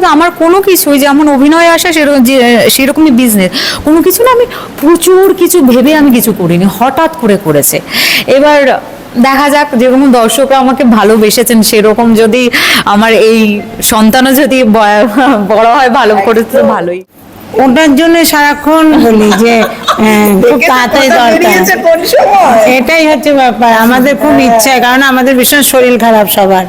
বলতো আমার কোনো কিছুই যেমন অভিনয় আসা সেরকম যে সেরকমই বিজনেস কোনো কিছু না আমি প্রচুর কিছু ভেবে আমি কিছু করিনি হঠাৎ করে করেছে। এবার দেখা যাক যেরকম দর্শকরা আমাকে ভালোবেসেছেন সেরকম যদি আমার এই সন্তানও যদি বড় হয় ভালো করে তো ভালোই। ওটার জন্য সারাক্ষণ বলি যে হ্যাঁ, খুব তাড়াতাড়ি দরকার। এটাই হচ্ছে ব্যাপার আমাদের খুব ইচ্ছা কারণ আমাদের ভীষণ শরীর খারাপ সবার।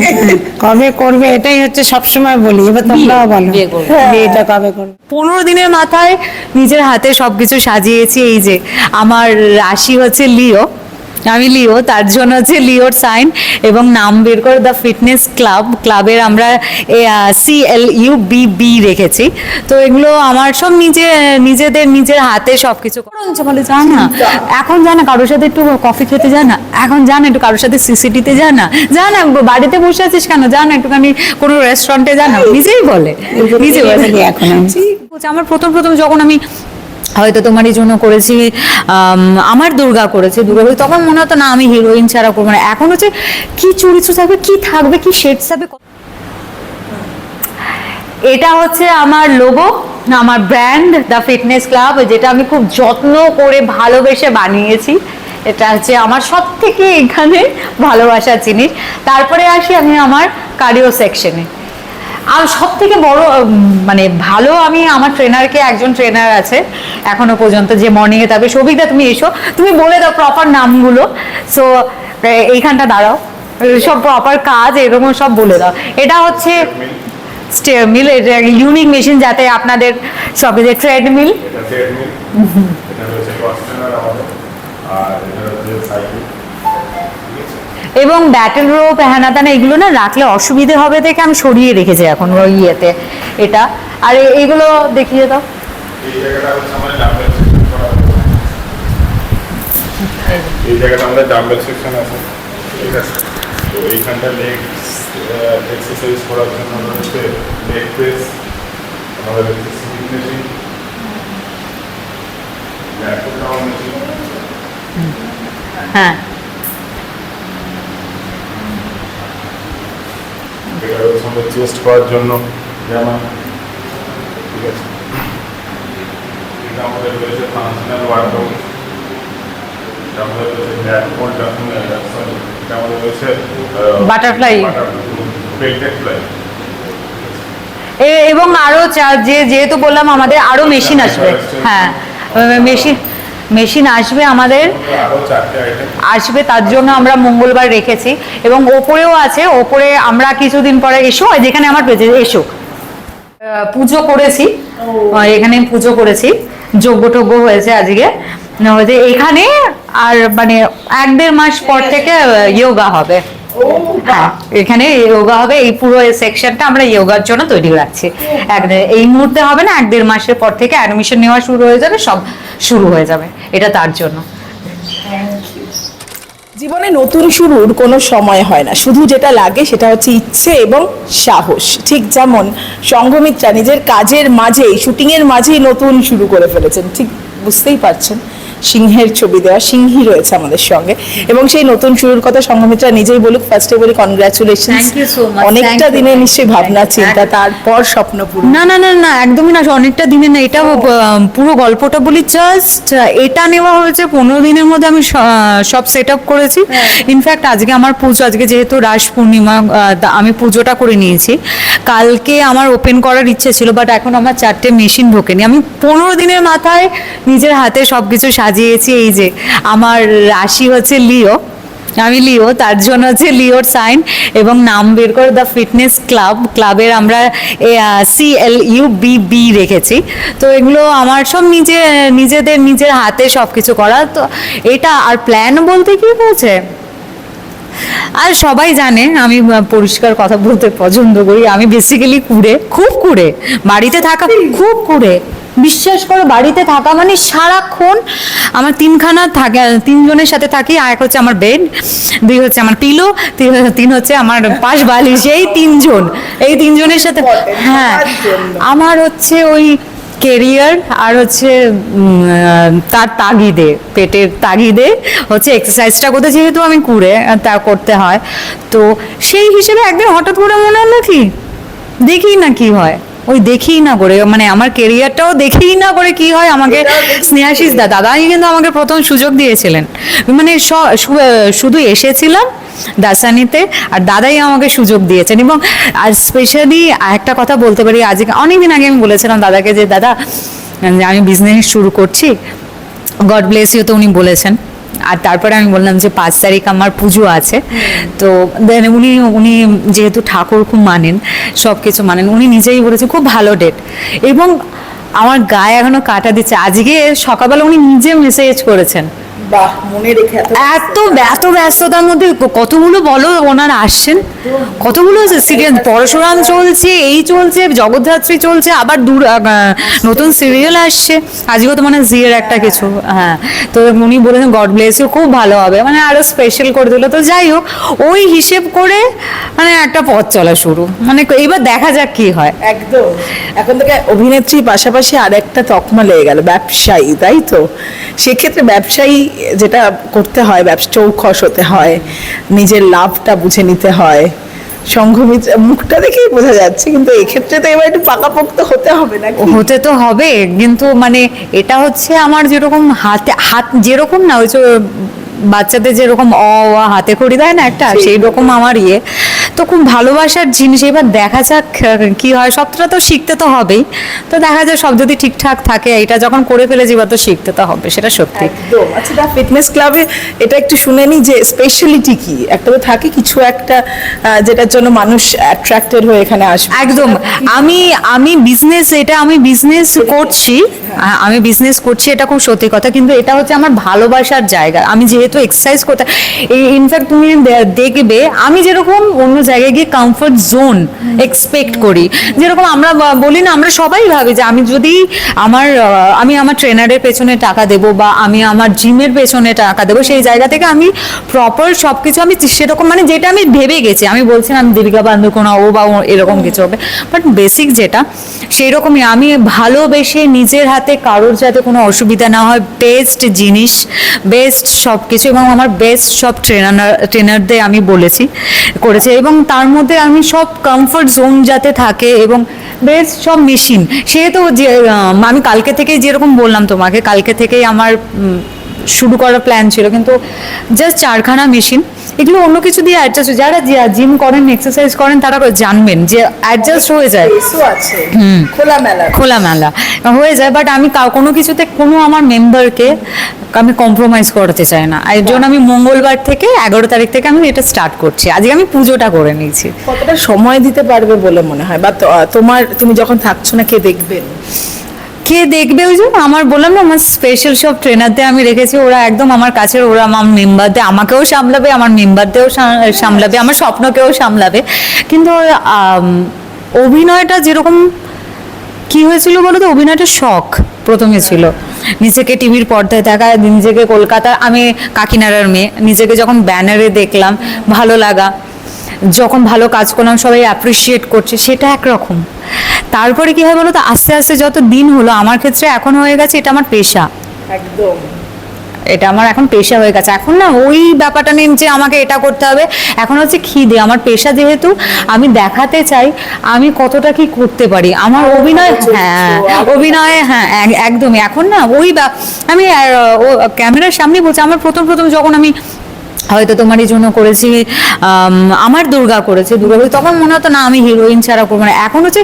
কবে করবে এটাই হচ্ছে সবসময় বলি। এবার তোমরাও বলো করবে। বিয়েটা কবে করবে? পনেরো দিনের মাথায় নিজের হাতে সবকিছু সাজিয়েছি এই যে আমার রাশি হচ্ছে লিও। আমি লিও তার জন্য হচ্ছে লিওর সাইন এবং নাম বের করে দ্য ফিটনেস ক্লাব ক্লাবের আমরা C L U B B রেখেছি। তো এগুলো আমার সব নিজে নিজেদের নিজের হাতে সব কিছু বলে যা না। এখন যা না কারোর সাথে একটু কফি খেতে যা না। এখন যা না একটু কারোর সাথে সিসিটিতে যা না। যা না বাড়িতে বসে আছিস কেন? যা না একটুখানি কোনো রেস্টুরেন্টে যা না। নিজেই বলে। নিজে বলে এখন? আমার প্রথম প্রথম যখন আমি হয়তো তোমার এই জন্য করেছি আমার দুর্গা করেছে দুর্গা করেছে, তখন মনে হতো না আমি হিরোইন ছাড়া করব না। এখন হচ্ছে কি চরিত্র থাকবে কি থাকবে কি শেডস হবে এটা হচ্ছে আমার লোগো আমার ব্র্যান্ড দ্য ফিটনেস ক্লাব যেটা আমি খুব যত্ন করে ভালোবেসে বানিয়েছি। এটা হচ্ছে আমার সব থেকে এখানে ভালোবাসার জিনিস। তারপরে আসি আমি আমার কার্ডিও সেকশনে আর সব থেকে বড় মানে ভালো আমি আমার ট্রেনারকে একজন ট্রেনার আছে এখনও পর্যন্ত যে মর্নিংয়ে থাকবে সবিতা তুমি এসো। তুমি বলে দাও প্রপার নামগুলো। সো এইখানটা দাঁড়াও। সব প্রপার কাজ এরকম সব বলে দাও। এটা হচ্ছে এটা ইউনিক মেশিন যাতে আপনাদের সব যে ট্রেডমিল আর এটা হচ্ছে সাইকেল ঠিক আছে এবং ব্যাটেল রোপ হ্যানাতানা এগুলো না রাখলে অসুবিধে হবে দেখে আমি সরিয়ে রেখেছি এখন ওই ইয়েতে। এটা। আর এ- এগুলো দেখিয়ে দাও। এই জায়গাটা আমাদের ডাম্বেল সেকশন করা এই জায়গাটা আমাদের ডাম্বেল সেকশন আছে। ঠিক আছে? তো এইখানটা লেগ এক্সারসাইজ করার জন্য রয়েছে লেগ প্রেস আমাদের রয়েছে slip machine laptop down machine হ্যাঁ। এটা চেস্ট করার জন্য। জামা ঠিক আছে। এটা আমাদের রয়েছে ফাংশনাল ওয়ার্কআউট এটা আমাদের রয়েছে ব্যাক ফোল্ড সরি এটা আমাদের রয়েছে Butterfly. পেল্টেক ফ্লাই এ- এবং আরও যে যেহেতু বললাম আমাদের আরও মেশিন আসবে। হ্যাঁ। মেশিন মেশিন আসবে আমাদের আসবে তার জন্য আমরা মঙ্গলবার রেখেছি। এবং ওপরেও আছে ওপরে আমরা কিছুদিন পরে এসো যেখানে আমার পেজে এসো। পুজো করেছি এখানে পুজো করেছি যজ্ঞ টজ্ঞ হয়েছে আজকে। এখানে আর মানে এক দেড় মাস পর থেকে ইয়োগা হবে। হ্যাঁ এখানে যোগা হবে এই পুরো সেকশনটা আমরা যোগার জন্য তৈরি রাখছি এই মুহূর্তে হবে না এক দেড় মাসের পর থেকে অ্যাডমিশন নেওয়া শুরু হয়ে যাবে সব শুরু হয়ে যাবে এটা তার জন্য। জীবনে নতুন শুরুর কোনো সময় হয় না শুধু যেটা লাগে সেটা হচ্ছে ইচ্ছে এবং সাহস। ঠিক যেমন সংঘমিত্রা নিজের কাজের মাঝেই শুটিংয়ের মাঝেই নতুন শুরু করে ফেলেছেন ঠিক বুঝতেই পারছেন। সিংহের ছবি দেওয়া সিংহী রয়েছে আমাদের সঙ্গে। এবং সেই নতুন শুরুর কথা সংঘমিত্রা নিজেই বলুক ফার্স্টে বলি কনগ্রাচুলেশন অনেকটা দিনে নিশ্চয়ই ভাবনা চিন্তা তারপর স্বপ্ন পূরণ। না না না না একদমই না অনেকটা দিনে না এটা পুরো গল্পটা বলি জাস্ট এটা নেওয়া হয়েছে পনেরো দিনের মধ্যে আমি সব সেট আপ করেছি ইনফ্যাক্ট আজকে আমার পুজো আজকে যেহেতু রাস পূর্ণিমা আমি পুজোটা করে নিয়েছি। কালকে আমার ওপেন করার ইচ্ছে ছিল বাট এখন আমার চারটে মেশিন ঢোকেনি। আমি পনেরো দিনের মাথায় নিজের হাতে সব কিছু সাজিয়েছি, এই যে আমার রাশি হচ্ছে লিও। আমি লিও, তার জন্য হচ্ছে লিওর সাইন এবং নাম বের করে দ্য ফিটনেস ক্লাব। ক্লাবের আমরা C L U B B রেখেছি। তো এগুলো আমার সব নিজে, নিজেদের, নিজের হাতে সব কিছু করা। তো এটা আর প্ল্যান বলতে কি হয়েছে? আর সবাই জানে, আমি পরিষ্কার কথা বলতে পছন্দ করি। আমি বেসিক্যালি কুড়ে, খুব কুড়ে। বাড়িতে থাকা খুব কুড়ে। বিশ্বাস করো বাড়িতে থাকা মানে সারাক্ষণ আমার তিনখানা থাকে তিনজনের সাথে থাকি আর এক হচ্ছে আমার বেড দুই হচ্ছে আমার পিলো তিন হচ্ছে আমার পাশ বালিশ এই তিনজন এই তিনজনের সাথে হ্যাঁ আমার হচ্ছে ওই কেরিয়ার আর হচ্ছে তার তাগিদে পেটের তাগিদে হচ্ছে এক্সারসাইজটা করতে যেহেতু আমি কুড়ে তা করতে হয়। তো সেই হিসেবে একদিন হঠাৎ করে মনে হলো কি দেখি না কি হয়। ওই দেখি না করে মানে আমার কেরিয়ারটাও দেখি না করে কি হয় আমাকে স্নেহাশিস দা দাদাই কিন্তু আমাকে প্রথম সুযোগ দিয়েছিলেন। মানে শুধু এসেছিলাম দাসানিতে আর দাদাই আমাকে সুযোগ দিয়েছেন এবং আর স্পেশালি একটা কথা বলতে পারি আজকে অনেকদিন আগে আমি বলেছিলাম দাদাকে যে দাদা আমি বিজনেস শুরু করছি গড ব্লেস ইউ তো উনি বলেছেন। আর তারপরে আমি বললাম যে পাঁচ তারিখ আমার পুজো আছে। তো দেন উনি উনি যেহেতু ঠাকুর খুব মানেন সব কিছু মানেন, উনি নিজেই বলেছে খুব ভালো ডেট এবং আমার গায়ে এখনও কাটা দিচ্ছে। আজকে সকালবেলা উনি নিজে মেসেজ করেছেন। বাহ মনে রেখে এত এত ব্যস্ততার মধ্যে কতগুলো বলো ওনারা আসছেন? কতগুলো সিরিয়াল? পরশুরাম চলছে এই চলছে জগদ্ধাত্রী চলছে আবার দূর নতুন সিরিয়াল আসছে। আজকেও তো মানে জিয়ের একটা কিছু হ্যাঁ। তো উনি বলেছেন গড ব্লেস ইউ খুব ভালো হবে। মানে আরও স্পেশাল করে দিল। তো যাই হোক ওই হিসেব করে মানে একটা পথ চলা শুরু। মানে এবার দেখা যাক কি হয়। একদম। এখন থেকে অভিনেত্রীর পাশাপাশি আর একটা তকমা লেগে গেল ব্যবসায়ী তাই তো? সেক্ষেত্রে ব্যবসায়ী যেটা করতে হয় ব্যবসা চৌখস হতে হয় নিজের লাভটা বুঝে নিতে হয় সংঘমিত মুখটা দেখেই বোঝা যাচ্ছে কিন্তু এক্ষেত্রে তো এবার একটু পাকাপোক্ত হতে হবে না হতে তো হবে কিন্তু মানে এটা হচ্ছে আমার যেরকম হাতে হাত যেরকম না ওই বাচ্চাদের যেরকম অ হাতে খড়ি দেয় না একটা সেই রকম। আমার ইয়ে। তো খুব ভালোবাসার জিনিস। এবার দেখা যাক কি হয়। সবটা তো শিখতে তো হবেই। তো দেখা যায় সব যদি ঠিকঠাক থাকে এটা যখন করে ফেলেছি এবার তো শিখতে তো হবে সেটা সত্যি। একদম। আচ্ছা ফিটনেস ক্লাবে এটা একটু শুনে নি যে স্পেশালিটি কি? একটা তো থাকে কিছু একটা যেটার জন্য মানুষ অ্যাট্রাক্টেড হয়ে এখানে আসবে। একদম। আমি আমি বিজনেস এটা আমি বিজনেস করছি আমি বিজনেস করছি এটা খুব সত্যি কথা। কিন্তু এটা হচ্ছে আমার ভালোবাসার জায়গা। আমি যেহেতু এক্সারসাইজ করতে ইনফ্যাক্ট তুমি দে- দেখবে আমি যেরকম অন্য জায়গায় গিয়ে কমফর্ট জোন এক্সপেক্ট করি। যেরকম আমরা বলি না, আমরা সবাই ভাবি যে আমি যদি আমার আমি আমার ট্রেনারের পেছনে টাকা দেবো বা আমি আমার জিমের পেছনে টাকা দেবো, সেই জায়গা থেকে আমি প্রপার সব কিছু আমি সেরকম মানে যেটা আমি ভেবে গেছি। আমি বলছি না আমি দীপিকা পান্দুকোনা ও বা এরকম কিছু হবে। বাট বেসিক যেটা সেই রকমই আমি ভালোবেসে নিজের হাতে কারোর যাতে কোনো অসুবিধা না হয় বেস্ট জিনিস বেস্ট সব কিছু এবং আমার বেস্ট সব ট্রেনার ট্রেনারদের আমি বলেছি, করেছে এবং তার মধ্যে আমি সব কমফর্ট জোন যাতে থাকে এবং বেস্ট সব মেশিন সেহেতু যে আমি কালকে থেকেই যেরকম বললাম তোমাকে, কালকে থেকেই আমার শুরু করার প্ল্যান ছিল, কিন্তু জাস্ট চারখানা মেশিন এগুলো অন্য কিছু দিয়ে অ্যাডজাস্ট যারা জিম করেন এক্সারসাইজ করেন তারা জানবেন যে অ্যাডজাস্ট হয়ে যায়। খোলামেলা। খোলামেলা। হয়ে যায় বাট আমি কাউ- কোনো কিছুতে কোনো আমার মেম্বারকে আমি কম্প্রোমাইজ করতে চাই না। এর জন্য আমি মঙ্গলবার থেকে এগারো তারিখ থেকে আমি এটা স্টার্ট করছি। আজকে আমি পুজোটা করে নিয়েছি। কতটা সময় দিতে পারবে বলে মনে হয়? বা তোমার তুমি যখন থাকছো না কে দেখবেন কে দেখবে ওই জন্য আমার বললাম না, আমার স্পেশাল সব ট্রেনারদের আমি রেখেছি, ওরা একদম আমার কাছে ওরা আমার মেম্বারদের আমাকেও সামলাবে, আমার মেম্বারদেরও সামলাবে, আমার স্বপ্নকেও সামলাবে। কিন্তু অভিনয়টা যেরকম, কি হয়েছিল বলো তো অভিনয়টা শখ প্রথমে ছিল। নিজেকে টিভির পর্দায় দেখা, নিজেকে কলকাতা, আমি কাকিনাড়ার মেয়ে, নিজেকে যখন ব্যানারে দেখলাম, ভালো লাগা, যখন ভালো কাজ করলাম, সবাই অ্যাপ্রিসিয়েট করছে, সেটা একরকম। তারপরে কি হয় বলো তো আস্তে আস্তে যত দিন হলো আমার ক্ষেত্রে এখন হয়ে গেছে এটা আমার পেশা। একদম। এটা আমার এখন পেশা হয়ে গেছে। এখন না ওই ব্যাপারটা নেই যে আমাকে এটা করতে হবে এখন হচ্ছে খিদে। আমার পেশা যেহেতু আমি দেখাতে চাই আমি কতটা কি করতে পারি? আমার অভিনয় হ্যাঁ অভিনয়ে হ্যাঁ একদমই। এখন না ওই আমি ক্যামেরার সামনে বলছি আমার প্রথম প্রথম যখন আমি হয়তো তোমারই জন্য করেছি আমার দুর্গা করেছে দুর্গা করেছে, তখন মনে হতো না আমি হিরোইন ছাড়া করব না। এখন হচ্ছে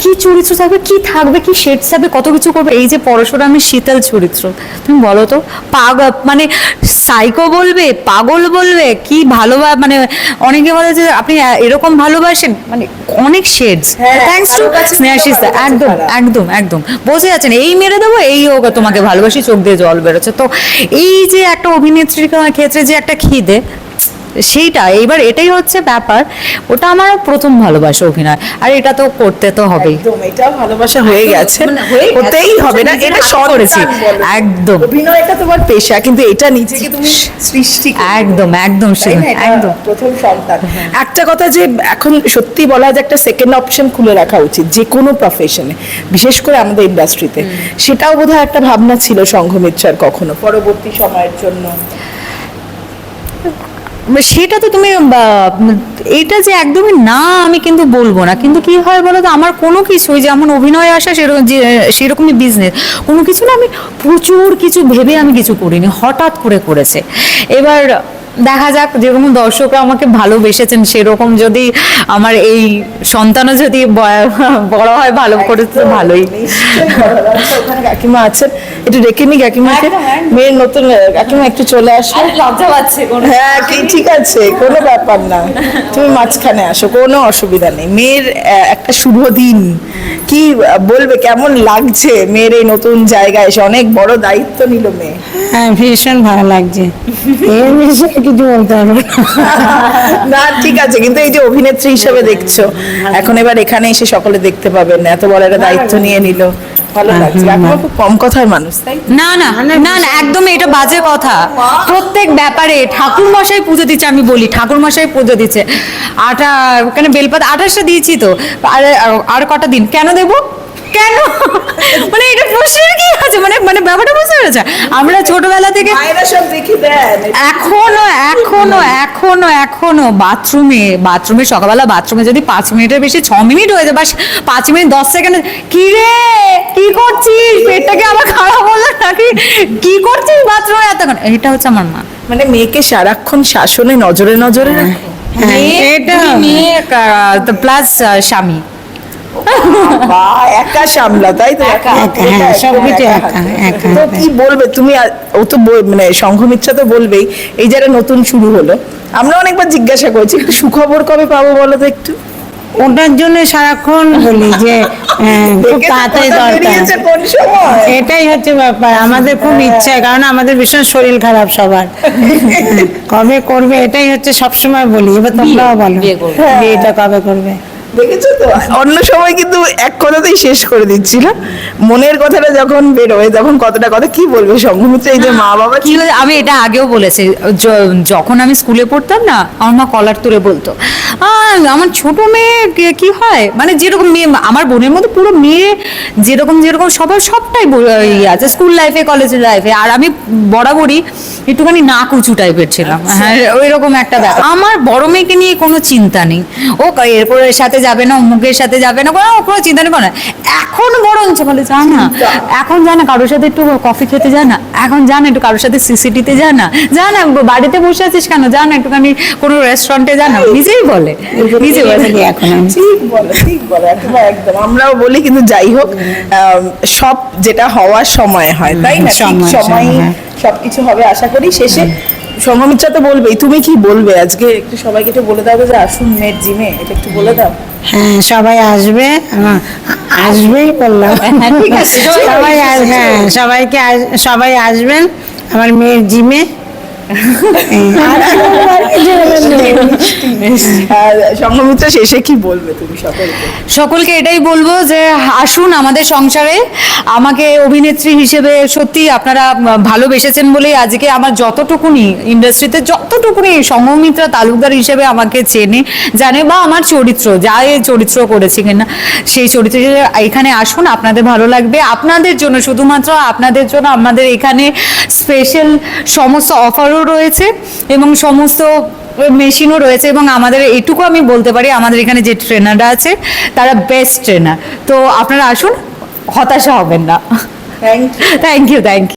কি চরিত্র থাকবে কি থাকবে কি শেড থাকবে কত কিছু করবে এই যে পরশুরামের শীতল চরিত্র। তুমি বলো তো পাগ মানে সাইকো বলবে পাগল বলবে কি ভালো মানে অনেকে বলে যে আপনি এরকম ভালোবাসেন? মানে অনেক শেডস থ্যাঙ্কস টু স্নেহাশিস একদম একদম একদম। বসে আছেন এই মেরে দেবো এই হোক তোমাকে ভালোবাসি চোখ দিয়ে জল বেরোচ্ছে। তো এই যে একটা অভিনেত্রীর ক্ষেত্রে যে একটা খিদে সেইটা এইবার এটাই হচ্ছে ব্যাপার ওটা আমার প্রথম ভালোবাসা অভিনয় আর এটা তো করতে তো হবেই। এটাও ভালোবাসা হয়ে গেছে মানে হয়ে। হতেই হবে না এটা করেছি। একদম। অভিনয়টা তোমার পেশা কিন্তু এটা নিজেকে তুমি সৃষ্টি একদম একদম একদম। প্রথম সন্তান। একটা কথা যে এখন সত্যি বলা যায় একটা সেকেন্ড অপশন খুলে রাখা উচিত যে কোনো প্রফেশনে বিশেষ করে আমাদের ইন্ডাস্ট্রিতে সেটাও বোধহয় একটা ভাবনা ছিল সংঘমিত্রার কখনো পরবর্তী সময়ের জন্য। সেটা তো তুমি এটা যে একদমই না আমি কিন্তু বলব না। কিন্তু কি হয় বলো তো আমার কোনো কিছু যেমন অভিনয় আসা সেরকম যে সেরকমই বিজনেস কোনো কিছু না আমি প্রচুর কিছু ভেবে আমি কিছু করিনি হঠাৎ করে করেছে। এবার দেখা যাক যেরকম দর্শকরা আমাকে ভালোবেসেছেন সেরকম যদি আমার এই সন্তানও যদি বড় হয় ভালো করে তো ভালোই। আচ্ছা, কাকিমা আছেন। একটু ডেকে নি কাকিমাকে। মেয়ের নতুন কাকিমা একটু চলে আসো। লজ্জা পাচ্ছে হ্যাঁ ঠিক আছে কোনো ব্যাপার না। তুমি মাঝখানে আসো কোনো অসুবিধা নেই। মেয়ের একটা শুভ দিন। কি বলবে কেমন লাগছে মেয়ের এই নতুন জায়গায় এসে? অনেক বড় দায়িত্ব নিল মেয়ে। হ্যাঁ ভীষণ ভালো লাগছে। এর বিষয়ে কিছু বলতে পারব না। না ঠিক আছে কিন্তু এই যে অভিনেত্রী হিসেবে দেখছ এখন এবার এখানে এসে সকলে দেখতে পাবেন এত বড় একটা দায়িত্ব নিয়ে নিল। ভালো লাগছে। খুব কম কথার মানুষ তাই না না না না একদম এটা বাজে কথা। প্রত্যেক ব্যাপারে ঠাকুর মশাই পুজো দিচ্ছে আমি বলি ঠাকুর মশাই পুজো দিচ্ছে। আটা ওখানে বেলপাতা আঠাশটা দিয়েছি তো। আর আর কটা দিন? কেন দেবো? কেন? মানে এটা প্রশ্নের কি আছে? মানে মানে ব্যাপারটা বুঝতে পেরেছে? আমরা ছোটবেলা থেকে এখনও এখনও এখনও এখনও বাথরুমে বাথরুমে সকালবেলা বাথরুমে যদি পাঁচ মিনিটের বেশি ছ মিনিট হয়ে যায় বা পাঁচ মিনিট দশ সেকেন্ড কি রে? কি করছিস? পেটটাকে আবার খারাপ হলো নাকি? কি করছিস বাথরুমে এতক্ষণ? এটা হচ্ছে আমার মা। মানে মেয়েকে সারাক্ষণ শাসনে নজরে নজরে হ্যাঁ, এটা মেয়ে প্লাস স্বামী। বা একা সামলা তাই তো? একা, একা, হ্যাঁ, সব কিছু একা, একা। তো কি বলবে? তুমি ও তো মানে সংঘমিত্রা তো বলবেই। এই যারা নতুন শুরু হলো আমরা অনেকবার জিজ্ঞাসা করেছি একটু সুখবর কবে পাবো বলো তো একটু? ওটার জন্য সারাক্ষণ বলি যে হ্যাঁ, খুব তাড়াতাড়ি দরকার। এটাই হচ্ছে ব্যাপার আমাদের খুব ইচ্ছা কারণ আমাদের ভীষণ শরীর খারাপ সবার। কবে করবে এটাই হচ্ছে সবসময় বলি। এবার তোমরাও বলো বিয়ে বিয়েটা কবে করবে? দেখেছ তো? অন্য সময় কিন্তু এক কথাতেই শেষ করে দিচ্ছিল। মনের কথাটা যখন বেরোয় তখন কতটা কথা কি বলবে সংঘমিত্রা এই যে মা বাবা কি আমি এটা আগেও বলেছি। যখন আমি স্কুলে পড়তাম না আমার মা কলার তুলে বলতো "আহ, আমার ছোট মেয়ে কে- হয়? মানে যেরকম মেয়ে আমার বোনের মধ্যে পুরো মেয়ে যেরকম যেরকম সবার সবটাই ইয়ে আছে। স্কুল লাইফে কলেজ লাইফে। আর আমি বরাবরই একটুখানি না কুচু টাইপের ছিলাম। হ্যাঁ ওই রকম একটা ব্যাপার। আমার বড় মেয়েকে নিয়ে কোনো চিন্তা নেই। ও এরপর সাথে যাবে না অমুকের সাথে যাবে না কোনো কোনো চিন্তা নেই কোনো এখন বরঞ্চ বলে যা না। এখন যা না কারোর সাথে একটু কফি খেতে যা না। এখন যা না একটু কারোর সাথে সিসিটিতে যা না। যা না বাড়িতে বসে আছিস কেন? যা না একটুখানি কোনো রেস্টুরেন্টে যা না। নিজেই বলে। নিজে বলে। এখন ঠিক বলো ঠিক বলো একদম আমরাও বলি কিন্তু যাই হোক সব যেটা হওয়ার সময় হয় তাই না? সময়। সবকিছু হবে আশা করি। শেষে সংগমিত্রা তো বলবেই। তুমি কি বলবে? আজকে একটু সবাইকে একটু বলে দাও যে আসুন মেয়ের জিমে এটা একটু বলে দাও। হ্যাঁ সবাই আসবে। আমার- আসবেই বললাম। হ্যাঁ, সবাই আসবে হ্যাঁ সবাইকে সবাই আসবেন আমার মেয়ের জিমে। শেষে কি বলবে তুমি সকলকে? সকলকে এটাই বলব যে আসুন আমাদের সংসারে। আমাকে অভিনেত্রী হিসেবে সত্যি আপনারা ভালোবেসেছেন বলেই আজকে আমার যতটুকুনি ইন্ডাস্ট্রিতে যতটুকুনি সঙ্গমিত্রা তালুকদার হিসেবে আমাকে চেনে, জানে বা আমার চরিত্র, যা এ চরিত্র করেছি কিনা, সেই চরিত্র এখানে আসুন, আপনাদের ভালো লাগবে। আপনাদের জন্য শুধুমাত্র আপনাদের জন্য আমাদের এখানে স্পেশাল সমস্ত অফারও রয়েছে এবং সমস্ত মেশিনও রয়েছে এবং আমাদের এটুকু আমি বলতে পারি আমাদের এখানে যে ট্রেনাররা আছে তারা বেস্ট ট্রেনার তো আপনারা আসুন হতাশা হবেন না। Thank you thank you thank you